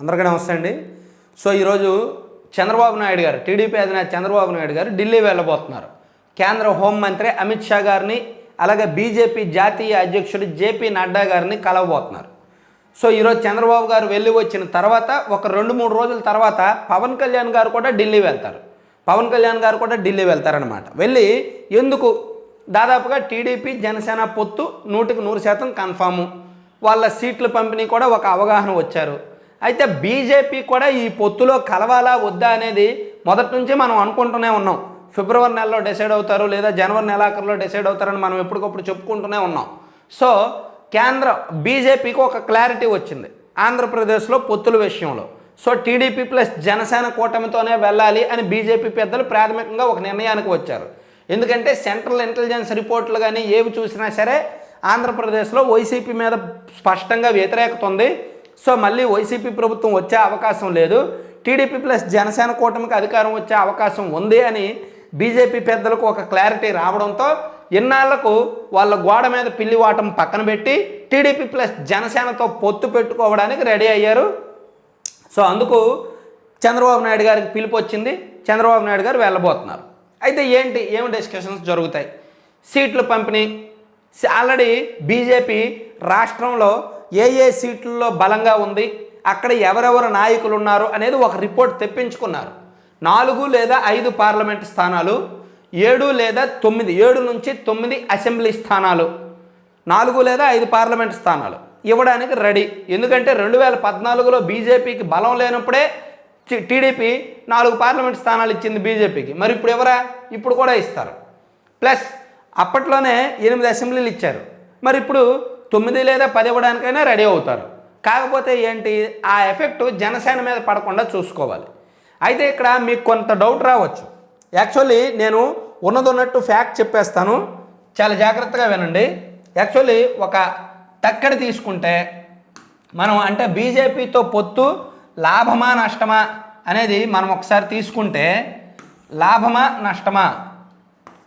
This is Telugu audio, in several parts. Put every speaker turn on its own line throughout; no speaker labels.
అందరికీ నమస్తే అండి. సో ఈరోజు చంద్రబాబు నాయుడు గారు టీడీపీ అధినేత చంద్రబాబు నాయుడు గారు ఢిల్లీ వెళ్ళబోతున్నారు. కేంద్ర హోంమంత్రి అమిత్ షా గారిని అలాగే బీజేపీ జాతీయ అధ్యక్షుడు జేపీ నడ్డా గారిని కలవబోతున్నారు. సో ఈరోజు చంద్రబాబు గారు వెళ్ళి వచ్చిన తర్వాత ఒక రెండు మూడు రోజుల తర్వాత పవన్ కళ్యాణ్ గారు కూడా ఢిల్లీ వెళ్తారు. పవన్ కళ్యాణ్ గారు కూడా ఢిల్లీ వెళ్తారనమాట వెళ్ళి ఎందుకు? దాదాపుగా టీడీపీ జనసేన పొత్తు నూటికి నూరు శాతం కన్ఫాము. వాళ్ళ సీట్ల పంపిణీ కూడా ఒక అవగాహన వచ్చారు. అయితే బీజేపీ కూడా ఈ పొత్తులో కలవాలా వద్దా అనేది మొదటి నుంచి మనం అనుకుంటూనే ఉన్నాం. ఫిబ్రవరి నెలలో డిసైడ్ అవుతారు లేదా జనవరి నెలాఖరులో డిసైడ్ అవుతారని మనం ఎప్పటికప్పుడు చెప్పుకుంటూనే ఉన్నాం. సో కేంద్ర బీజేపీకి ఒక క్లారిటీ వచ్చింది ఆంధ్రప్రదేశ్లో పొత్తుల విషయంలో. సో టీడీపీ ప్లస్ జనసేన కూటమితోనే వెళ్ళాలి అని బీజేపీ పెద్దలు ప్రాథమికంగా ఒక నిర్ణయానికి వచ్చారు. ఎందుకంటే సెంట్రల్ ఇంటెలిజెన్స్ రిపోర్ట్లు కానీ ఏవి చూసినా సరే ఆంధ్రప్రదేశ్లో వైసీపీ మీద స్పష్టంగా వ్యతిరేకత ఉంది. సో మళ్ళీ వైసీపీ ప్రభుత్వం వచ్చే అవకాశం లేదు. టీడీపీ ప్లస్ జనసేన కూటమికి అధికారం వచ్చే అవకాశం ఉంది అని బీజేపీ పెద్దలకు ఒక క్లారిటీ రావడంతో ఇన్నాళ్ళకు వాళ్ళ గోడ మీద పిల్లి వాటం పక్కన పెట్టి టీడీపీ ప్లస్ జనసేనతో పొత్తు పెట్టుకోవడానికి రెడీ అయ్యారు. సో అందుకు చంద్రబాబు నాయుడు గారికి పిలుపు వచ్చింది. చంద్రబాబు నాయుడు గారు వెళ్ళబోతున్నారు. అయితే ఏంటి ఏమి డిస్కషన్స్ జరుగుతాయి? సీట్లు పంపిణీ ఆల్రెడీ బీజేపీ రాష్ట్రంలో ఏ ఏ సీట్లలో బలంగా ఉంది అక్కడ ఎవరెవరు నాయకులు ఉన్నారు అనేది ఒక రిపోర్ట్ తెప్పించుకున్నారు. నాలుగు లేదా ఐదు పార్లమెంట్ స్థానాలు ఏడు లేదా తొమ్మిది ఏడు నుంచి తొమ్మిది అసెంబ్లీ స్థానాలు నాలుగు లేదా ఐదు పార్లమెంట్ స్థానాలు ఇవ్వడానికి రెడీ. ఎందుకంటే రెండు వేల పద్నాలుగులో బీజేపీకి బలం లేనప్పుడే టీడీపీ నాలుగు పార్లమెంట్ స్థానాలు ఇచ్చింది బీజేపీకి. మరి ఇప్పుడు ఎవరా? ఇప్పుడు కూడా ఇస్తారు. ప్లస్ అప్పట్లోనే ఎనిమిది అసెంబ్లీలు ఇచ్చారు. మరి ఇప్పుడు తొమ్మిది లేదా పది ఇవ్వడానికైనా రెడీ అవుతారు. కాకపోతే ఏంటి? ఆ ఎఫెక్ట్ జనసేన మీద పడకుండా చూసుకోవాలి. అయితే ఇక్కడ మీకు కొంత డౌట్ రావచ్చు. యాక్చువల్లీ నేను ఉన్నదొన్నట్టు ఫ్యాక్ట్ చెప్పేస్తాను. చాలా జాగ్రత్తగా వినండి. యాక్చువల్లీ ఒక తక్కడి తీసుకుంటే మనం అంటే బీజేపీతో పొత్తు లాభమా నష్టమా అనేది మనం ఒకసారి తీసుకుంటే లాభమా నష్టమా?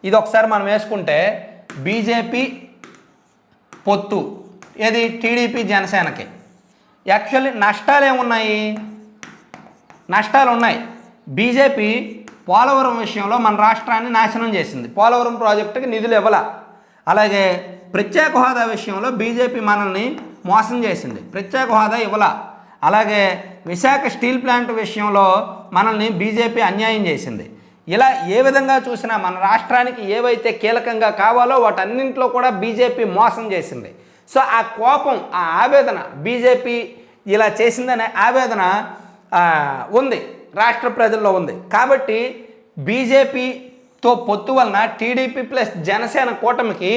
ఇది ఒకసారి మనం వేసుకుంటే బీజేపీ పొత్తు. ఏది? టీడీపీ జనసేనకి. యాక్చువల్లీ నష్టాలు ఏమున్నాయి నష్టాలు ఉన్నాయి బీజేపీ పోలవరం విషయంలో మన రాష్ట్రాన్ని నాశనం చేసింది. పోలవరం ప్రాజెక్టుకి నిధులు ఇవ్వాల. అలాగే ప్రత్యేక హోదా విషయంలో బీజేపీ మనల్ని మోసం చేసింది. ప్రత్యేక హోదా ఇవ్వాల. అలాగే విశాఖ స్టీల్ ప్లాంట్ విషయంలో మనల్ని బీజేపీ అన్యాయం చేసింది. ఇలా ఏ విధంగా చూసినా మన రాష్ట్రానికి ఏవైతే కీలకంగా కావాలో వాటన్నింటిలో కూడా బీజేపీ మోసం చేసింది. సో ఆ కోపం ఆ ఆవేదన బీజేపీ ఇలా చేసిందనే ఆవేదన ఉంది. రాష్ట్ర ప్రజల్లో ఉంది. కాబట్టి బీజేపీతో పొత్తు వలన టీడీపీ ప్లస్ జనసేన కూటమికి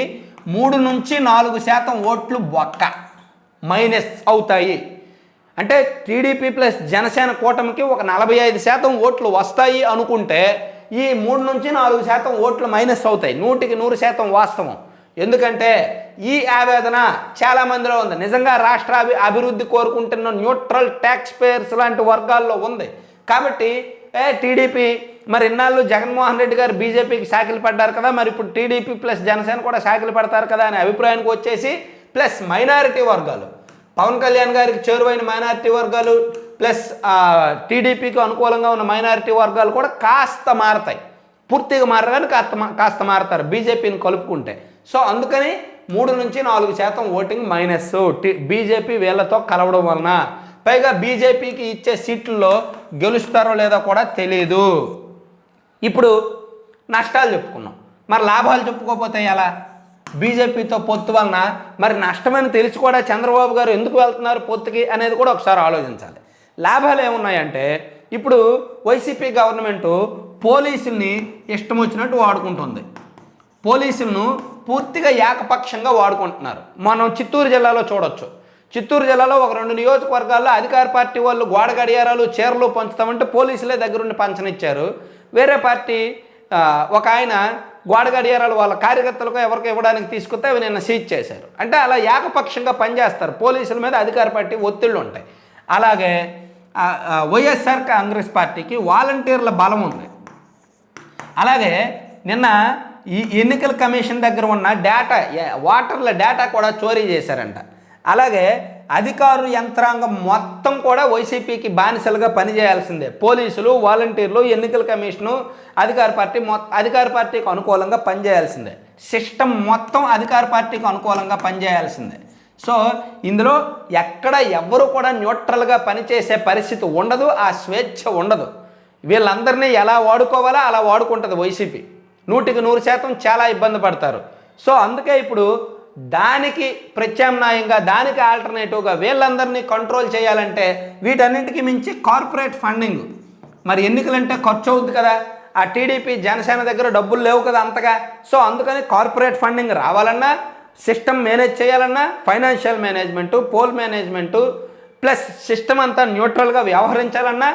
మూడు నుంచి నాలుగు శాతం ఓట్లు బొక్క మైనస్ అవుతాయి. అంటే టీడీపీ ప్లస్ జనసేన కూటమికి ఒక నలభై ఐదు శాతం ఓట్లు వస్తాయి అనుకుంటే ఈ మూడు నుంచి నాలుగు శాతం ఓట్లు మైనస్ అవుతాయి. నూటికి నూరు శాతం వాస్తవం. ఎందుకంటే ఈ ఆవేదన చాలా మందిలో ఉంది. నిజంగా రాష్ట్ర అభి అభివృద్ధి కోరుకుంటున్న న్యూట్రల్ ట్యాక్స్ పేయర్స్ లాంటి వర్గాల్లో ఉంది. కాబట్టి ఏ టీడీపీ మరి ఇన్నాళ్ళు జగన్మోహన్ రెడ్డి గారు బీజేపీకి శాఖలు పడ్డారు కదా మరి ఇప్పుడు టీడీపీ ప్లస్ జనసేన కూడా శాఖలు పడతారు కదా అనే అభిప్రాయానికి వచ్చేసి ప్లస్ మైనారిటీ వర్గాలు. పవన్ కళ్యాణ్ గారికి చేరువైన మైనారిటీ వర్గాలు ప్లస్ టీడీపీకి అనుకూలంగా ఉన్న మైనారిటీ వర్గాలు కూడా కాస్త మారతాయి. పూర్తిగా మారరు కానీ కాస్త కాస్త మారతారు. బీజేపీని కలుపుకుంటే. సో అందుకని మూడు నుంచి నాలుగు శాతం ఓటింగ్ మైనస్. టీ బీజేపీ వీళ్ళతో కలవడం వలన పైగా బీజేపీకి ఇచ్చే సీట్లలో గెలుస్తారో లేదో కూడా తెలియదు ఇప్పుడు నష్టాలు చెప్పుకున్నాం. మరి లాభాలు చెప్పుకోకపోతే ఎలా? బీజేపీతో పొత్తు వలన మరి నష్టమని తెలిసి కూడా చంద్రబాబు గారు ఎందుకు వెళ్తున్నారు పొత్తుకి అనేది కూడా ఒకసారి ఆలోచించాలి. లాభాలు ఏమున్నాయంటే ఇప్పుడు వైసీపీ గవర్నమెంటు పోలీసుల్ని ఇష్టం వచ్చినట్టు వాడుకుంటుంది. పోలీసులను పూర్తిగా ఏకపక్షంగా వాడుకుంటున్నారు. మనం చిత్తూరు జిల్లాలో చూడొచ్చు. చిత్తూరు జిల్లాలో ఒక రెండు నియోజకవర్గాల్లో అధికార పార్టీ వాళ్ళు గోడ గడియారాలు చీరలు పంచుతామంటే పోలీసులే దగ్గరుండి పంచనిచ్చారు. వేరే పార్టీ ఒక ఆయన గోడ గడియారాలు వాళ్ళ కార్యకర్తలకు ఎవరికి ఇవ్వడానికి తీసుకొస్తే అవి నిన్న సీజ్ చేశారు. అంటే అలా ఏకపక్షంగా పనిచేస్తారు. పోలీసుల మీద అధికార పార్టీ ఒత్తిళ్ళు ఉంటాయి. అలాగే వైఎస్ఆర్ కాంగ్రెస్ పార్టీకి వాలంటీర్ల బలం ఉంది. అలాగే నిన్న ఈ ఎన్నికల కమిషన్ దగ్గర ఉన్న డేటా ఓటర్ల డేటా కూడా చోరీ చేశారంట. అలాగే అధికారు యంత్రాంగం మొత్తం కూడా వైసీపీకి బానిసలుగా పనిచేయాల్సిందే. పోలీసులు వాలంటీర్లు ఎన్నికల కమిషను అధికార పార్టీ మొ అధికార పార్టీకి అనుకూలంగా పనిచేయాల్సిందే. సిస్టమ్ మొత్తం అధికార పార్టీకి అనుకూలంగా పనిచేయాల్సిందే. సో ఇందులో ఎక్కడ ఎవ్వరు కూడా న్యూట్రల్గా పనిచేసే పరిస్థితి ఉండదు ఆ స్వేచ్ఛ ఉండదు. వీళ్ళందరినీ ఎలా వాడుకోవాలో అలా వాడుకుంటుంది వైసీపీ. నూటికి నూరు శాతం చాలా ఇబ్బంది పడతారు. సో అందుకే ఇప్పుడు దానికి ప్రత్యామ్నాయంగా దానికి ఆల్టర్నేటివ్గా వీళ్ళందరినీ కంట్రోల్ చేయాలంటే వీటన్నింటికి మించి కార్పొరేట్ ఫండింగ్ మరి ఎన్నికలంటే ఖర్చు అవుతుంది కదా. ఆ టీడీపీ జనసేన దగ్గర డబ్బులు లేవు కదా అంతగా. సో అందుకని కార్పొరేట్ ఫండింగ్ రావాలన్నా సిస్టమ్ మేనేజ్ చేయాలన్నా financial management poll management plus system అంతా న్యూట్రల్గా వ్యవహరించాలన్నా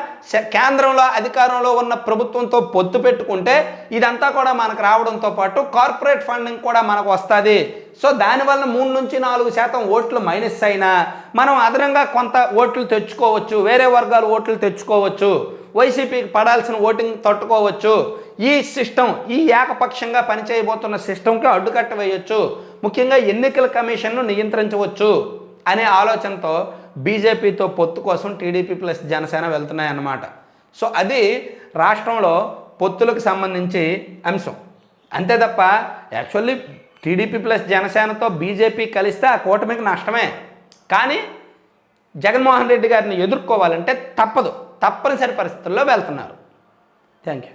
కేంద్రంలో అధికారంలో ఉన్న ప్రభుత్వంతో పొత్తు పెట్టుకుంటే ఇదంతా కూడా మనకు రావడంతో పాటు కార్పొరేట్ ఫండింగ్ కూడా మనకు వస్తుంది. సో దానివల్ల మూడు నుంచి నాలుగు శాతం ఓట్లు మైనస్ అయినా మనం అదనంగా కొంత ఓట్లు తెచ్చుకోవచ్చు వేరే వర్గాలు ఓట్లు తెచ్చుకోవచ్చు వైసీపీకి పడాల్సిన ఓటింగ్ తట్టుకోవచ్చు. ఈ సిస్టమ్ ఈ ఏకపక్షంగా పనిచేయబోతున్న సిస్టమ్కి అడ్డుకట్ట వేయొచ్చు ముఖ్యంగా ఎన్నికల కమిషన్ను నియంత్రించవచ్చు అనే ఆలోచనతో బీజేపీతో పొత్తు కోసం టీడీపీ ప్లస్ జనసేన వెళ్తున్నాయన్నమాట. సో అది రాష్ట్రంలో పొత్తులకు సంబంధించి అంశం. అంతే తప్ప యాక్చువల్లీ టీడీపీ ప్లస్ జనసేనతో బీజేపీ కలిస్తే ఆ కూటమికి నష్టమే. కానీ జగన్మోహన్ రెడ్డి గారిని ఎదుర్కోవాలంటే తప్పదు. తప్పనిసరి పరిస్థితుల్లో వెళ్తున్నారు. Thank you